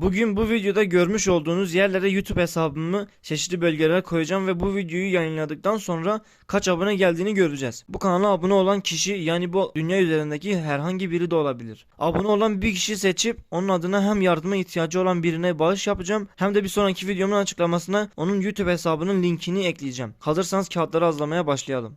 Bugün bu videoda görmüş olduğunuz yerlere YouTube hesabımı çeşitli bölgelere koyacağım ve bu videoyu yayınladıktan sonra kaç abone geldiğini göreceğiz. Bu kanala abone olan kişi yani bu dünya üzerindeki herhangi biri de olabilir. Abone olan bir kişi seçip onun adına hem yardıma ihtiyacı olan birine bağış yapacağım hem de bir sonraki videomun açıklamasına onun YouTube hesabının linkini ekleyeceğim. Hazırsanız kağıtları hazırlamaya başlayalım.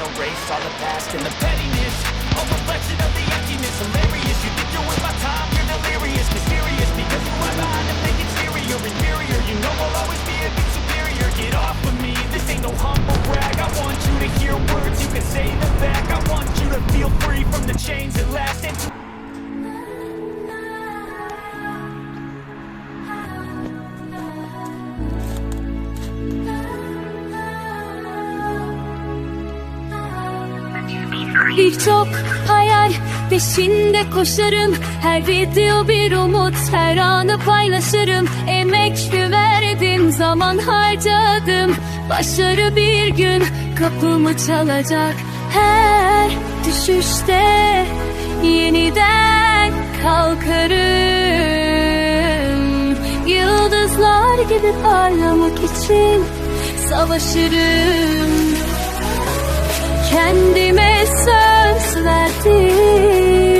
erase all the past and the pettiness, a reflection of the emptiness, hilarious, you think you're worth my time, you're delirious, mysterious, because you hide behind a fake exterior, inferior, you know I'll always be a bit superior, get off of me, this ain't no humble brag, I want you to hear words, you can say them back, I want you to feel free from the chains that last, and Birçok hayal peşinde koşarım. Her video bir umut her anı paylaşırım. Emek verdim zaman harcadım. Başarı bir gün kapımı çalacak. Her düşüşte yeniden kalkarım. Yıldızlar gibi parlamak için savaşırım Kendime söz verdim.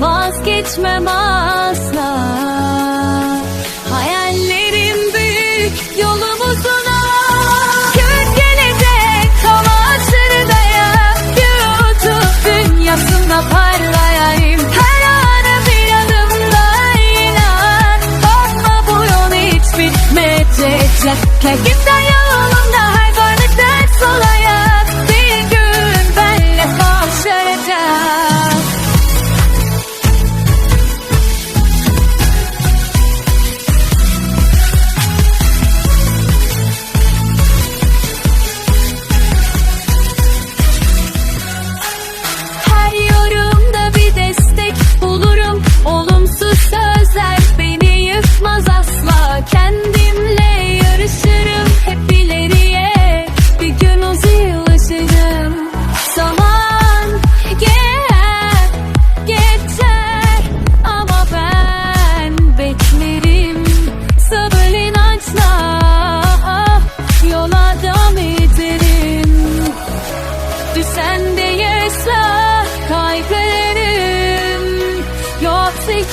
Vazgeçmem asla. Hayallerim büyük yolum uzun. Gün gelecek kamaşırdaya YouTube dünyasında parlayayım. Her anı bir adımda inan. Bakma bu yol hiç bitmeyecek. Kendimden yolumda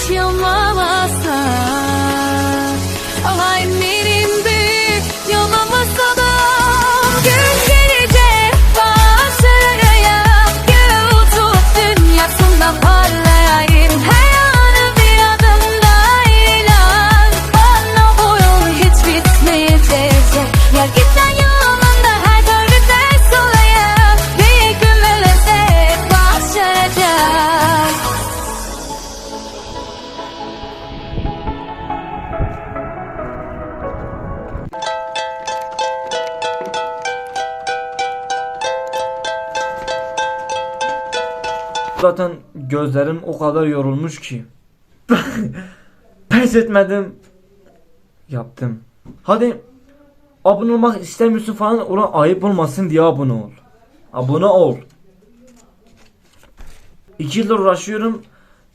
Yoksa hiç Zaten gözlerim o kadar yorulmuş ki. Pes etmedim. Yaptım. Hadi abone olmak istemiyorsun falan ulan ayıp olmasın diye abone ol. Abone ol. İki yıldır uğraşıyorum.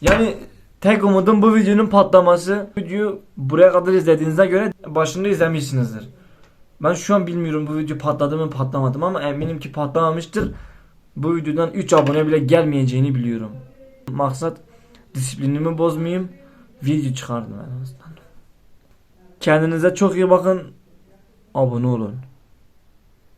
Yani tek umudum bu videonun patlaması. Videoyu buraya kadar izlediğinize göre başında izlemişsinizdir. Ben şu an bilmiyorum bu video patladı mı patlamadı mı ama eminim ki patlamamıştır. Bu videodan 3 abone bile gelmeyeceğini biliyorum. Maksat disiplinimi bozmayayım. Video çıkardım en azından. Kendinize çok iyi bakın. Abone olun.